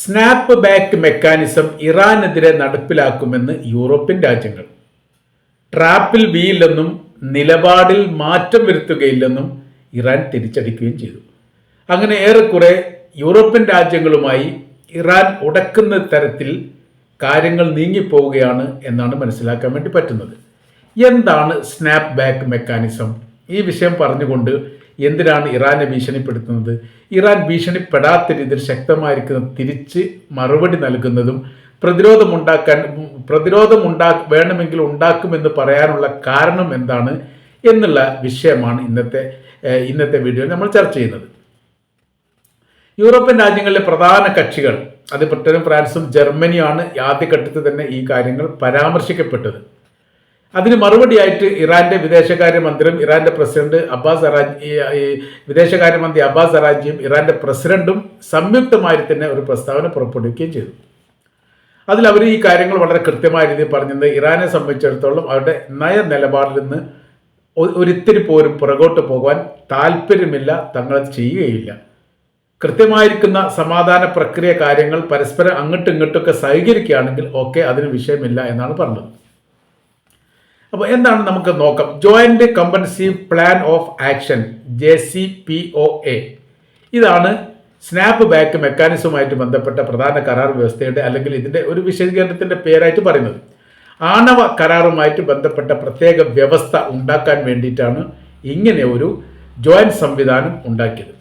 Snap back mechanism ഇറാനെതിരെ നടപ്പിലാക്കുമെന്ന് European രാജ്യങ്ങൾ. ട്രാപ്പിൽ വീയില്ലെന്നും നിലപാടിൽ മാറ്റം വരുത്തുകയില്ലെന്നും ഇറാൻ തിരിച്ചടിക്കുകയും ചെയ്തു. അങ്ങനെ ഏറെക്കുറെ യൂറോപ്യൻ രാജ്യങ്ങളുമായി ഇറാൻ ഉടക്കുന്ന തരത്തിൽ കാര്യങ്ങൾ നീങ്ങിപ്പോവുകയാണ് എന്നാണ് മനസ്സിലാക്കാൻ വേണ്ടി പറ്റുന്നത്. എന്താണ് സ്നാപ്പ് ബാക്ക് മെക്കാനിസം? ഈ വിഷയം പറഞ്ഞുകൊണ്ട് എന്തിനാണ് ഇറാനെ ഭീഷണിപ്പെടുത്തുന്നത്? ഇറാൻ ഭീഷണിപ്പെടാത്ത രീതിയിൽ ശക്തമായിരിക്കുന്ന തിരിച്ച് മറുപടി നൽകുന്നതും പ്രതിരോധമുണ്ടാക്കാൻ പ്രതിരോധമുണ്ടാ വേണമെങ്കിൽ ഉണ്ടാക്കുമെന്ന് പറയാനുള്ള കാരണം എന്താണ് എന്നുള്ള വിഷയമാണ് ഇന്നത്തെ ഇന്നത്തെ വീഡിയോയിൽ നമ്മൾ ചർച്ച ചെയ്യുന്നത്. യൂറോപ്യൻ രാജ്യങ്ങളിലെ പ്രധാന കക്ഷികൾ അത് ബ്രിട്ടനും ഫ്രാൻസും ജർമ്മനിയാണ് ആദ്യഘട്ടത്തിൽ തന്നെ ഈ കാര്യങ്ങൾ പരാമർശിക്കപ്പെട്ടത്. അതിന് മറുപടിയായിട്ട് ഇറാന്റെ വിദേശകാര്യമന്ത്രിയും ഇറാന്റെ പ്രസിഡന്റ് അബ്ബാസ് അറാജ് വിദേശകാര്യമന്ത്രി അബ്ബാസ് അറാജിയും ഇറാന്റെ പ്രസിഡന്റും സംയുക്തമായി തന്നെ ഒരു പ്രസ്താവന പുറപ്പെടുവിക്കുകയും ചെയ്തു. അതിൽ അവർ ഈ കാര്യങ്ങൾ വളരെ കൃത്യമായ രീതിയിൽ പറഞ്ഞത് ഇറാനെ സംബന്ധിച്ചിടത്തോളം അവരുടെ നയ നിലപാടിൽ നിന്ന് ഒരിത്തിരി പോലും പുറകോട്ട് പോകാൻ താല്പര്യമില്ല തങ്ങൾ ചെയ്യുകയില്ല. കൃത്യമായിരിക്കുന്ന സമാധാന പ്രക്രിയ കാര്യങ്ങൾ പരസ്പരം അങ്ങോട്ടും ഇങ്ങോട്ടൊക്കെ സഹകരിക്കുകയാണെങ്കിൽ ഓക്കെ അതിന് വിഷയമില്ല എന്നാണ് പറഞ്ഞത്. അപ്പോൾ എന്താണ് നമുക്ക് നോക്കാം. Joint comprehensive plan of action J C P O A ഇതാണ് സ്നാപ്പ് ബാക്ക് മെക്കാനിസവുമായിട്ട് ബന്ധപ്പെട്ട പ്രധാന കരാർ വ്യവസ്ഥയുടെ അല്ലെങ്കിൽ ഇതിന്റെ ഒരു വിശദീകരണത്തിന്റെ പേരായിട്ട് പറയുന്നത്. ആണവ കരാറുമായിട്ട് ബന്ധപ്പെട്ട പ്രത്യേക വ്യവസ്ഥ ഉണ്ടാക്കാൻ വേണ്ടിയിട്ടാണ് ഇങ്ങനെ ഒരു ജോയിന്റ് സംവിധാനം ഉണ്ടാക്കിയത്.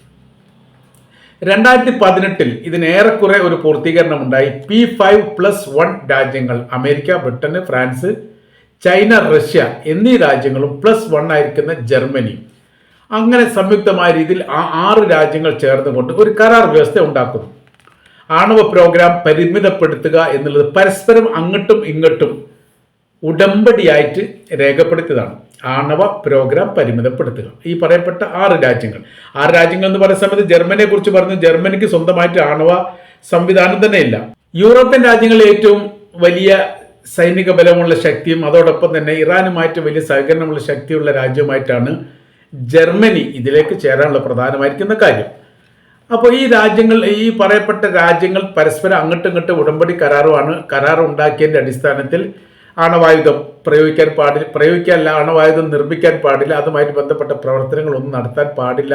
രണ്ടായിരത്തി പതിനെട്ടിൽ ഇതിനേറെക്കുറെ ഒരു പൂർത്തീകരണം ഉണ്ടായി. പി ഫൈവ് പ്ലസ് വൺ രാജ്യങ്ങൾ അമേരിക്ക ബ്രിട്ടന് ഫ്രാൻസ് ചൈന റഷ്യ എന്നീ രാജ്യങ്ങളും പ്ലസ് വൺ ആയിരിക്കുന്ന ജർമ്മനി. അങ്ങനെ സംയുക്തമായ രീതിയിൽ ആ ആറ് രാജ്യങ്ങൾ ചേർന്നുകൊണ്ട് ഒരു കരാർ വ്യവസ്ഥ ഉണ്ടാക്കുന്നു. ആണവ പ്രോഗ്രാം പരിമിതപ്പെടുത്തുക എന്നുള്ളത് പരസ്പരം അങ്ങോട്ടും ഇങ്ങോട്ടും ഉടമ്പടിയായിട്ട് രേഖപ്പെടുത്തിയതാണ്. ആണവ പ്രോഗ്രാം പരിമിതപ്പെടുത്തുക. ഈ പറയപ്പെട്ട ആറ് രാജ്യങ്ങൾ. ആറ് രാജ്യങ്ങൾ എന്ന് പറയുന്ന സമയത്ത് ജർമ്മനിയെ കുറിച്ച് പറഞ്ഞു ജർമ്മനിക്ക് സ്വന്തമായിട്ട് ആണവ സംവിധാനം തന്നെ ഇല്ല യൂറോപ്യൻ രാജ്യങ്ങളിൽ ഏറ്റവും വലിയ സൈനിക ബലമുള്ള ശക്തിയും അതോടൊപ്പം തന്നെ ഇറാനുമായിട്ട് വലിയ സഹകരണമുള്ള ശക്തിയുള്ള രാജ്യവുമായിട്ടാണ് ജർമ്മനി ഇതിലേക്ക് ചേരാനുള്ള പ്രധാനമായിരിക്കുന്ന കാര്യം. അപ്പോൾ ഈ രാജ്യങ്ങൾ ഈ പറയപ്പെട്ട രാജ്യങ്ങൾ പരസ്പരം അങ്ങോട്ടും ഇങ്ങോട്ടും ഉടമ്പടി കരാറുമാണ് കരാർ ഉണ്ടാക്കിയതിന്റെ അടിസ്ഥാനത്തിൽ ആണവായുധം പ്രയോഗിക്കാൻ പാടില്ല പ്രയോഗിക്കാനല്ല ആണവായുധം നിർമ്മിക്കാൻ പാടില്ല അതുമായിട്ട് ബന്ധപ്പെട്ട പ്രവർത്തനങ്ങളൊന്നും നടത്താൻ പാടില്ല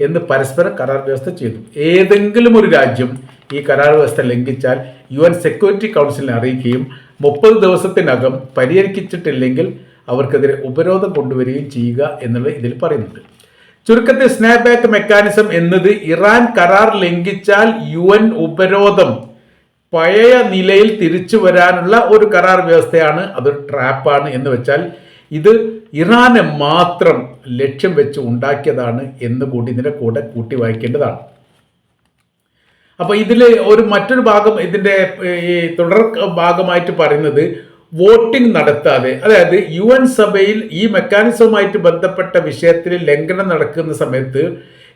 എന്ന് പരസ്പരം കരാർ വ്യവസ്ഥ ചെയ്തു. ഏതെങ്കിലും ഒരു രാജ്യം ഈ കരാർ വ്യവസ്ഥ ലംഘിച്ചാൽ യു എൻ സെക്യൂരിറ്റി കൗൺസിലിനെ അറിയിക്കുകയും മുപ്പത് ദിവസത്തിനകം പരിഹരിച്ചിട്ടില്ലെങ്കിൽ അവർക്കെതിരെ ഉപരോധം കൊണ്ടുവരികയും ചെയ്യുക എന്നുള്ളത് ഇതിൽ പറയുന്നുണ്ട്. ചുരുക്കത്തിൽ സ്നാപ്പ് ബാക്ക് മെക്കാനിസം എന്നത് ഇറാൻ കരാർ ലംഘിച്ചാൽ യു എൻ ഉപരോധം പഴയ നിലയിൽ തിരിച്ചു വരാനുള്ള ഒരു കരാർ വ്യവസ്ഥയാണ്. അതൊരു ട്രാപ്പാണ് എന്ന് വെച്ചാൽ ഇത് ഇറാനെ മാത്രം ലക്ഷ്യം വെച്ച് ഉണ്ടാക്കിയതാണ് എന്ന് കൂടി ഇതിന്റെ കൂടെ കൂട്ടി വായിക്കേണ്ടതാണ്. അപ്പൊ ഇതിൽ ഒരു മറ്റൊരു ഭാഗം ഇതിന്റെ ഈ തുടർ ഭാഗമായിട്ട് പറയുന്നത് വോട്ടിംഗ് നടത്താതെ. അതായത് യു എൻ സഭയിൽ ഈ മെക്കാനിസവുമായിട്ട് ബന്ധപ്പെട്ട വിഷയത്തിൽ ലംഘനം നടക്കുന്ന സമയത്ത്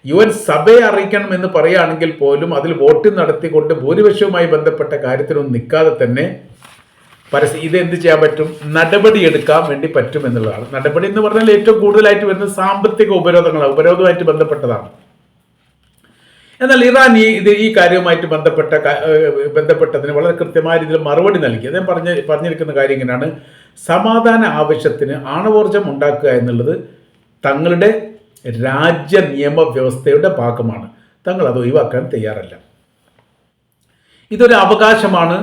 യു എൻ സഭയെ അറിയിക്കണം എന്ന് പറയുകയാണെങ്കിൽ പോലും അതിൽ വോട്ടിംഗ് നടത്തിക്കൊണ്ട് ഭൂരിപക്ഷവുമായി ബന്ധപ്പെട്ട കാര്യത്തിനൊന്നും നിൽക്കാതെ തന്നെ പരസ്യം ഇത് എന്ത് ചെയ്യാൻ പറ്റും? നടപടി എടുക്കാൻ വേണ്ടി പറ്റും എന്നുള്ളതാണ്. നടപടി എന്ന് പറഞ്ഞാൽ ഏറ്റവും കൂടുതലായിട്ട് വരുന്നത് സാമ്പത്തിക ഉപരോധങ്ങളാണ്. ഉപരോധവുമായിട്ട് ബന്ധപ്പെട്ടതാണ്. എന്നാൽ ഇറാൻ ഈ ഇത് ഈ കാര്യവുമായിട്ട് ബന്ധപ്പെട്ട ബന്ധപ്പെട്ടതിന് വളരെ കൃത്യമായ രീതിയിൽ മറുപടി നൽകി. അദ്ദേഹം പറഞ്ഞ പറഞ്ഞിരിക്കുന്ന കാര്യം ഇങ്ങനെയാണ്. സമാധാന ആവശ്യത്തിന് ആണവോർജം ഉണ്ടാക്കുക എന്നുള്ളത് തങ്ങളുടെ രാജ്യ നിയമ വ്യവസ്ഥയുടെ ഭാഗമാണ്. തങ്ങൾ അത് ഒഴിവാക്കാൻ തയ്യാറല്ല. ഇതൊരു അവകാശമാണ്.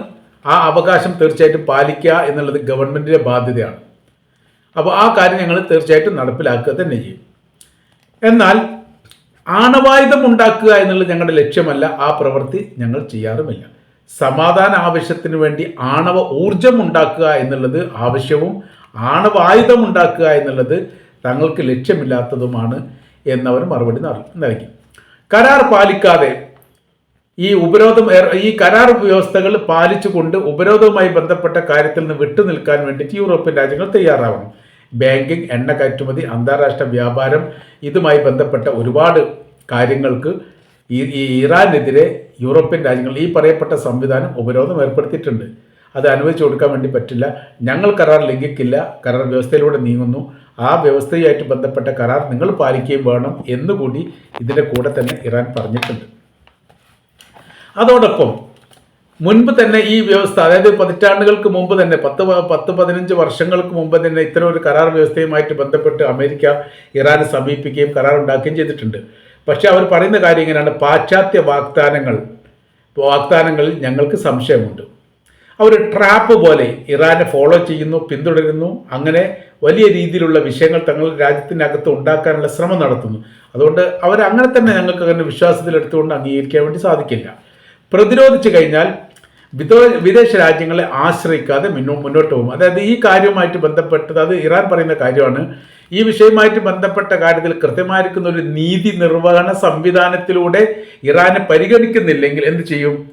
ആ അവകാശം തീർച്ചയായിട്ടും പാലിക്കുക എന്നുള്ളത് ഗവൺമെന്റിന്റെ ബാധ്യതയാണ്. അപ്പോൾ ആ കാര്യം ഞങ്ങൾ തീർച്ചയായിട്ടും നടപ്പിലാക്കുക തന്നെ ചെയ്യും. എന്നാൽ ആണവായുധം ഉണ്ടാക്കുക എന്നുള്ളത് ഞങ്ങളുടെ ലക്ഷ്യമല്ല. ആ പ്രവൃത്തി ഞങ്ങൾ ചെയ്യാറുമില്ല. സമാധാന ആവശ്യത്തിന് വേണ്ടി ആണവ ഊർജം ഉണ്ടാക്കുക എന്നുള്ളത് ആവശ്യവും ആണവായുധം ഉണ്ടാക്കുക എന്നുള്ളത് തങ്ങൾക്ക് ലക്ഷ്യമില്ലാത്തതുമാണ് എന്നവർ മറുപടി നൽകി. കരാർ പാലിക്കാതെ ഈ ഉപരോധം ഈ കരാർ വ്യവസ്ഥകൾ പാലിച്ചുകൊണ്ട് ഉപരോധവുമായി ബന്ധപ്പെട്ട കാര്യത്തിൽ നിന്ന് വിട്ടുനിൽക്കാൻ വേണ്ടിയിട്ട് യൂറോപ്യൻ രാജ്യങ്ങൾ തയ്യാറാവണം. ബാങ്കിങ് എണ്ണ കയറ്റുമതി അന്താരാഷ്ട്ര വ്യാപാരം ഇതുമായി ബന്ധപ്പെട്ട ഒരുപാട് കാര്യങ്ങൾക്ക് ഈ ഈ ഇറാനെതിരെ യൂറോപ്യൻ രാജ്യങ്ങൾ ഈ പറയപ്പെട്ട സംവിധാനം ഉപരോധം ഏർപ്പെടുത്തിയിട്ടുണ്ട്. അത് അനുവദിച്ചു കൊടുക്കാൻ വേണ്ടി പറ്റില്ല. ഞങ്ങൾ കരാർ ലംഘിക്കില്ല. കരാർ വ്യവസ്ഥയിലൂടെ നീങ്ങുന്നു. ആ വ്യവസ്ഥയുമായിട്ട് ബന്ധപ്പെട്ട കരാർ നിങ്ങൾ പാലിക്കുകയും വേണം എന്നുകൂടി ഇതിന്റെ കൂടെ തന്നെ ഇറാൻ പറഞ്ഞിട്ടുണ്ട്. അതോടൊപ്പം മുൻപ് തന്നെ ഈ വ്യവസ്ഥ അതായത് പതിറ്റാണ്ടുകൾക്ക് മുമ്പ് തന്നെ പത്ത് പത്ത് പതിനഞ്ച് വർഷങ്ങൾക്ക് മുമ്പ് തന്നെ ഇത്തരം ഒരു കരാർ വ്യവസ്ഥയുമായിട്ട് ബന്ധപ്പെട്ട് അമേരിക്ക ഇറാനെ സമീപിക്കുകയും കരാർ ഉണ്ടാക്കുകയും ചെയ്തിട്ടുണ്ട്. പക്ഷേ അവർ പറയുന്ന കാര്യം ഇങ്ങനെയാണ്. പാശ്ചാത്യ വാഗ്ദാനങ്ങൾ. വാഗ്ദാനങ്ങളിൽ ഞങ്ങൾക്ക് സംശയമുണ്ട്. അവർ ട്രാപ്പ് പോലെ ഇറാനെ ഫോളോ ചെയ്യുന്നു പിന്തുടരുന്നു. അങ്ങനെ വലിയ രീതിയിലുള്ള വിഷയങ്ങൾ തങ്ങളുടെ രാജ്യത്തിനകത്ത് ഉണ്ടാക്കാനുള്ള ശ്രമം നടത്തുന്നു. അതുകൊണ്ട് അവർ അങ്ങനെ തന്നെ ഞങ്ങൾക്ക് അങ്ങനെ വിശ്വാസത്തിലെടുത്തുകൊണ്ട് അംഗീകരിക്കാൻ വേണ്ടി സാധിക്കില്ല. പ്രതിരോധിച്ചു കഴിഞ്ഞാൽ വിദോ- വിദേശ രാജ്യങ്ങളെ ആശ്രയിക്കാതെ മുന്നോ മുന്നോട്ട് പോകും. അതായത് ഈ കാര്യവുമായിട്ട് ബന്ധപ്പെട്ടത് അത് ഇറാൻ പറയുന്ന കാര്യമാണ്. ഈ വിഷയവുമായിട്ട് ബന്ധപ്പെട്ട കാര്യത്തിൽ കൃത്യമായിരിക്കുന്ന ഒരു നീതി നിർവഹണ സംവിധാനത്തിലൂടെ ഇറാനെ പരിഗണിക്കുന്നില്ലെങ്കിൽ എന്ത് ചെയ്യും?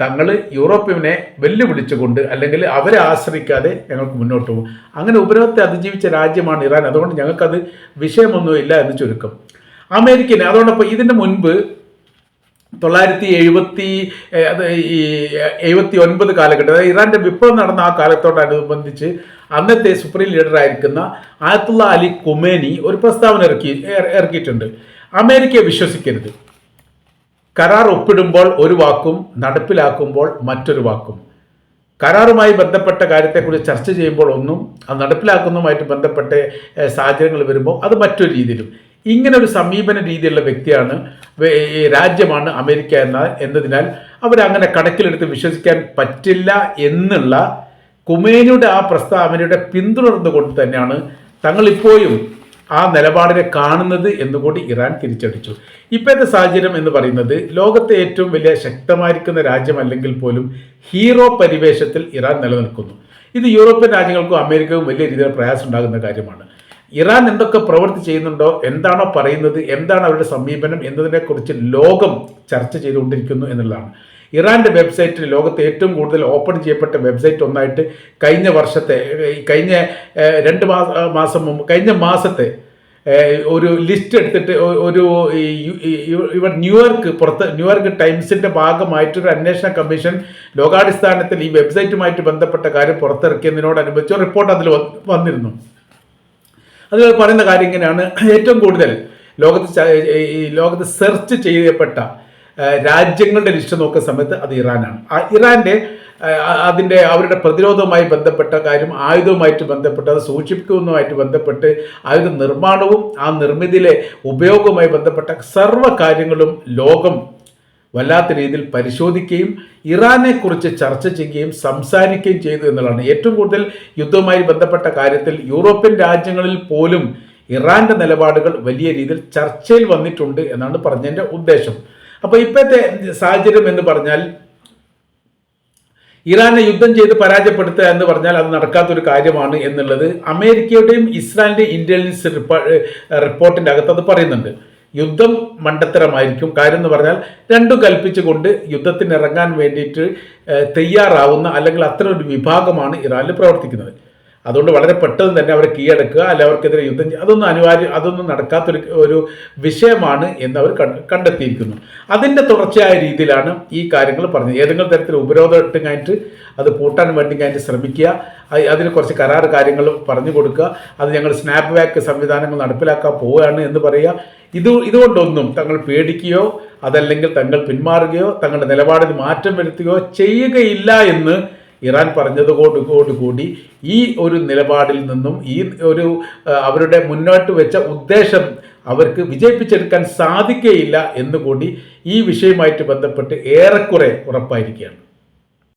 തങ്ങൾ യൂറോപ്യനെ വെല്ലുവിളിച്ചുകൊണ്ട് അല്ലെങ്കിൽ അവരെ ആശ്രയിക്കാതെ ഞങ്ങൾക്ക് മുന്നോട്ട് പോകും. അങ്ങനെ ഉപരോധത്തെ അതിജീവിച്ച രാജ്യമാണ് ഇറാൻ. അതുകൊണ്ട് ഞങ്ങൾക്കത് വിഷയമൊന്നുമില്ല എന്ന് ചുരുക്കം. അമേരിക്കനെ. അതോടൊപ്പം ഇതിന് മുൻപ് തൊള്ളായിരത്തി എഴുപത്തി ഈ എഴുപത്തി ഒൻപത് കാലഘട്ടം അതായത് ഇറാന്റെ വിപ്ലവം നടന്ന ആ കാലത്തോടനുബന്ധിച്ച് അന്നത്തെ സുപ്രീം ലീഡറായിരിക്കുന്ന ആയത്തുള്ള അലി കുമേനി ഒരു പ്രസ്താവന ഇറക്കി ഇറ- ഇറക്കിയിട്ടുണ്ട്. അമേരിക്കയെ വിശ്വസിക്കരുത്. കരാർ ഒപ്പിടുമ്പോൾ ഒരു വാക്കും നടപ്പിലാക്കുമ്പോൾ മറ്റൊരു വാക്കും. കരാറുമായി ബന്ധപ്പെട്ട കാര്യത്തെക്കുറിച്ച് ചർച്ച ചെയ്യുമ്പോൾ ഒന്നും അത് നടപ്പിലാക്കുന്നതുമായിട്ട് ബന്ധപ്പെട്ട സാഹചര്യങ്ങൾ വരുമ്പോൾ അത് മറ്റൊരു രീതിയിലും. ഇങ്ങനെ ഒരു സമീപന രീതിയിലുള്ള വ്യക്തിയാണ് രാജ്യമാണ് അമേരിക്ക എന്ന എന്നതിനാൽ അവരങ്ങനെ കണക്കിലെടുത്ത് വിശ്വസിക്കാൻ പറ്റില്ല എന്നുള്ള കുമേനിയുടെ ആ പ്രസ്താവനയുടെ പിന്തുടർന്നുകൊണ്ട് തന്നെയാണ് തങ്ങളിപ്പോഴും ആ നിലപാടിനെ കാണുന്നത് എന്നുകൂടി ഇറാൻ തിരിച്ചടിച്ചു. ഇപ്പോഴത്തെ സാഹചര്യം എന്ന് പറയുന്നത് ലോകത്തെ ഏറ്റവും വലിയ ശക്തമായിരിക്കുന്ന രാജ്യമല്ലെങ്കിൽ പോലും ഹീറോ പരിവേഷത്തിൽ ഇറാൻ നിലനിൽക്കുന്നു. ഇത് യൂറോപ്യൻ രാജ്യങ്ങൾക്കും അമേരിക്കക്കും വലിയ രീതിയിൽ പ്രയാസം ഉണ്ടാകുന്ന കാര്യമാണ്. ഇറാൻ എന്തൊക്കെ പ്രവൃത്തി ചെയ്യുന്നുണ്ടോ എന്താണോ പറയുന്നത് എന്താണ് അവരുടെ സമീപനം എന്നതിനെക്കുറിച്ച് ലോകം ചർച്ച ചെയ്തുകൊണ്ടിരിക്കുന്നു എന്നുള്ളതാണ്. ഇറാന്റെ വെബ്സൈറ്റിൽ ലോകത്തെ ഏറ്റവും കൂടുതൽ ഓപ്പൺ ചെയ്യപ്പെട്ട വെബ്സൈറ്റ് ഒന്നായിട്ട് കഴിഞ്ഞ വർഷത്തെ കഴിഞ്ഞ രണ്ട് മാസം മുമ്പ് കഴിഞ്ഞ മാസത്തെ ഒരു ലിസ്റ്റ് എടുത്തിട്ട് ഒരു ഇവർ ന്യൂയോർക്ക് പുറത്ത് ന്യൂയോർക്ക് ടൈംസിന്റെ ഭാഗമായിട്ടൊരു അന്വേഷണ കമ്മീഷൻ ലോകാടിസ്ഥാനത്തിൽ ഈ വെബ്സൈറ്റുമായിട്ട് ബന്ധപ്പെട്ട കാര്യം പുറത്തിറക്കിയതിനോടനുബന്ധിച്ച് ഒരു റിപ്പോർട്ട് അതിൽ വന്നിരുന്നു. അതിൽ പറയുന്ന കാര്യം ഇങ്ങനെയാണ്. ഏറ്റവും കൂടുതൽ ലോകത്ത് ഈ ലോകത്ത് സെർച്ച് ചെയ്യപ്പെട്ട രാജ്യങ്ങളുടെ ലിസ്റ്റ് നോക്കുന്ന സമയത്ത് അത് ഇറാനാണ്. ആ ഇറാന്റെ അതിന്റെ അവരുടെ പ്രതിരോധവുമായി ബന്ധപ്പെട്ട കാര്യം ആയുധവുമായിട്ട് ബന്ധപ്പെട്ട് അത് സൂക്ഷിക്കുന്നതുമായിട്ട് ബന്ധപ്പെട്ട് ആയുധ നിർമ്മാണവും ആ നിർമ്മിതിയിലെ ഉപയോഗവുമായി ബന്ധപ്പെട്ട സർവ കാര്യങ്ങളും ലോകം വല്ലാത്ത രീതിയിൽ പരിശോധിക്കുകയും ഇറാനെ കുറിച്ച് ചർച്ച ചെയ്യുകയും സംസാരിക്കുകയും ചെയ്തു എന്നുള്ളതാണ്. ഏറ്റവും കൂടുതൽ യുദ്ധവുമായി ബന്ധപ്പെട്ട കാര്യത്തിൽ യൂറോപ്യൻ രാജ്യങ്ങളിൽ പോലും ഇറാന്റെ നിലപാടുകൾ വലിയ രീതിയിൽ ചർച്ചയിൽ വന്നിട്ടുണ്ട് എന്നാണ് പറഞ്ഞതിന്റെ ഉദ്ദേശം. അപ്പോൾ ഇപ്പോഴത്തെ സാഹചര്യം എന്ന് പറഞ്ഞാൽ ഇറാനെ യുദ്ധം ചെയ്ത് പരാജയപ്പെടുത്തുക എന്ന് പറഞ്ഞാൽ അത് നടക്കാത്തൊരു കാര്യമാണ് എന്നുള്ളത് അമേരിക്കയുടെയും ഇസ്രായേലിന്റെയും ഇന്റലിജൻസ് റിപ്പ- റിപ്പോർട്ടിന്റെ അകത്ത് അത് പറയുന്നുണ്ട്. യുദ്ധം മണ്ടത്തരമായിരിക്കും. കാര്യം എന്ന് പറഞ്ഞാൽ രണ്ടും കൽപ്പിച്ചുകൊണ്ട് യുദ്ധത്തിനിറങ്ങാൻ വേണ്ടിയിട്ട് തയ്യാറാവുന്ന അല്ലെങ്കിൽ അത്തരം ഒരു വിഭാഗമാണ് ഇറാനിൽ പ്രവർത്തിക്കുന്നത്. അതുകൊണ്ട് വളരെ പെട്ടെന്ന് തന്നെ അവരെ കീഴടക്കുക അല്ല അവർക്കെതിരെ യുദ്ധം അതൊന്നും അനിവാര്യ അതൊന്നും നടക്കാത്തൊരു ഒരു വിഷയമാണ് എന്ന് അവർ കണ്ടെത്തിയിരിക്കുന്നു. അതിന്റെ തുടർച്ചയായ രീതിയിലാണ് ഈ കാര്യങ്ങൾ പറഞ്ഞത്. ഏതെങ്കിലും തരത്തിൽ ഉപരോധം ഇട്ട് കഴിഞ്ഞിട്ട് അത് പൂട്ടാൻ വേണ്ടി കഴിഞ്ഞിട്ട് ശ്രമിക്കുക. അതിന് കുറച്ച് കരാർ കാര്യങ്ങൾ പറഞ്ഞു കൊടുക്കുക. അത് ഞങ്ങൾ സ്നാപ്പ് ബാക്ക് സംവിധാനങ്ങൾ നടപ്പിലാക്കാൻ പോവുകയാണ് എന്ന് പറയുക. ഇത് ഇതുകൊണ്ടൊന്നും തങ്ങൾ പേടിക്കുകയോ അതല്ലെങ്കിൽ തങ്ങൾ പിന്മാറുകയോ തങ്ങളുടെ നിലപാടിൽ മാറ്റം വരുത്തുകയോ ചെയ്യുകയില്ല എന്ന് ഇറാൻ പറഞ്ഞതോടുകൂടി ഈ ഒരു നിലപാടിൽ നിന്നും ഈ ഒരു അവരുടെ മുന്നോട്ട് വെച്ച ഉദ്ദേശം അവർക്ക് വിജയിപ്പിച്ചെടുക്കാൻ സാധിക്കുകയില്ല എന്നുകൂടി ഈ വിഷയവുമായിട്ട് ബന്ധപ്പെട്ട് ഏറെക്കുറെ ഉറപ്പായിരിക്കുകയാണ്.